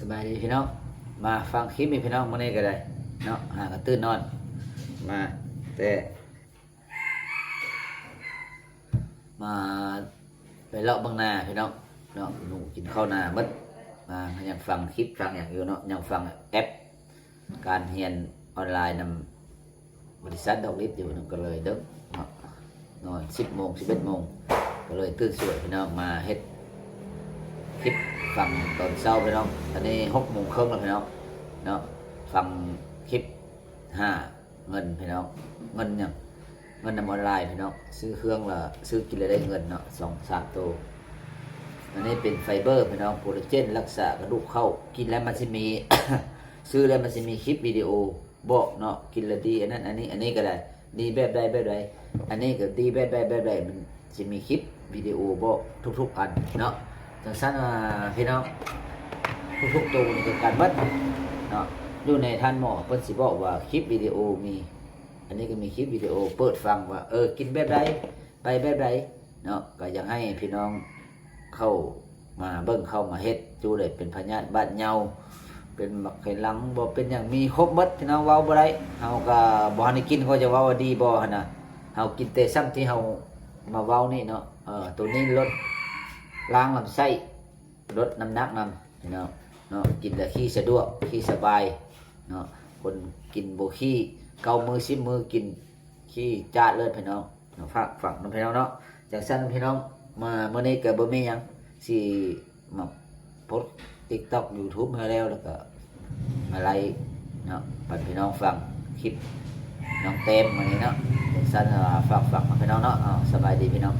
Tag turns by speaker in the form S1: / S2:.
S1: สบายดีพี่น้องมาฟังคลิปนี้พี่น้องมื่อนี้ก็ได้เนาะหากระตื่นนอน มาแต่มาไปเลาะบางนาพี่น้องเนาะหนูกินข้าวนาหมดมายังฟังคลิปฟังอย่างอยู่เนาะยังฟังแอป การเรียนออนไลน์นำบริษัทดอกลิฟอยู่นก็เลยเด้อเนาะนอนสิบโมงสิบเอ็ดโมงก็เลยตื่นสวยพี่น้องมาเฮ็ดคลิป ฟังตอนเช้าพี่น้องตอนนี้หกโมงครึ่งแล้วพี่น้องเนาะฟังคลิปห้าเงินพี่น้องเงินเนี่ยงเงินนำออนไลน์พี่น้องซื้อเครื่องละซื้อกินแล้วได้เงินเนาะสองสามตัวอันนี้เป็นไฟเบอร์พี่น้องโปรเจนรักษากระดูกเข้ากินแล้วมันจะมี ซื้อแล้วมันจะมีคลิปวิดีโอบอกเนาะกินล้วดีอันนั้นอันนี้อันนี้ก็ได้ดีแบบใดแบบใดอันนี้ก็ดีแบบใดแบบใดมันจะมีคลิปวิดีโอบอกทุกๆอันเนาะ จังสั้นว่าพี่น้องทุกๆตัวนี่คือการบัดเนาะอยู่ในท่านหมอเพิ่นสิบอกว่าคลิปวิดีโอมี อันนี้ก็มีคลิปวิดีโอเปิดฟังว่า เออกินแบบใดไปแบบใดเนาะก็อยากให้พี่น้องเข้ามาเบิ่งเข้ามาเฮ็ดจูเลยเป็นพญาติบ้านเหยาเป็นบักไขลังบ่เป็นอย่างมีครบหมดพี่น้องเว้าบ่ได้เฮาก็บ่ทันได้กินเขาจะเว้าว่าดีบ่หั่นน่ะเฮากินแต่ซ้ำที่เฮามาเว้านี่เนาะเออตัวนี้ลด ล้างลำไส้ลดน้ำหนักนำพี่น้องเนาะกินแล้วขี้สะดวกขี้สบายเนาะคนกินโบขี้เกามือซิมือกินขี้จาดเลยพี่น้องเนาะฝากฝังน้องพี่น้องเนาะจากสั้นพี่น้องมาเมื่อนี้เกิดบ่มียังสิมาโพสติ๊กต็อกยูทูบมาแล้วแล้วก็มาไลฟ์เนาะปัดพี่น้องฟังคลิปน้องเต็มวันนี้เนาะจากสั้นฝากฝังน้องพี่น้องเนาะสบายดีพี่น้อง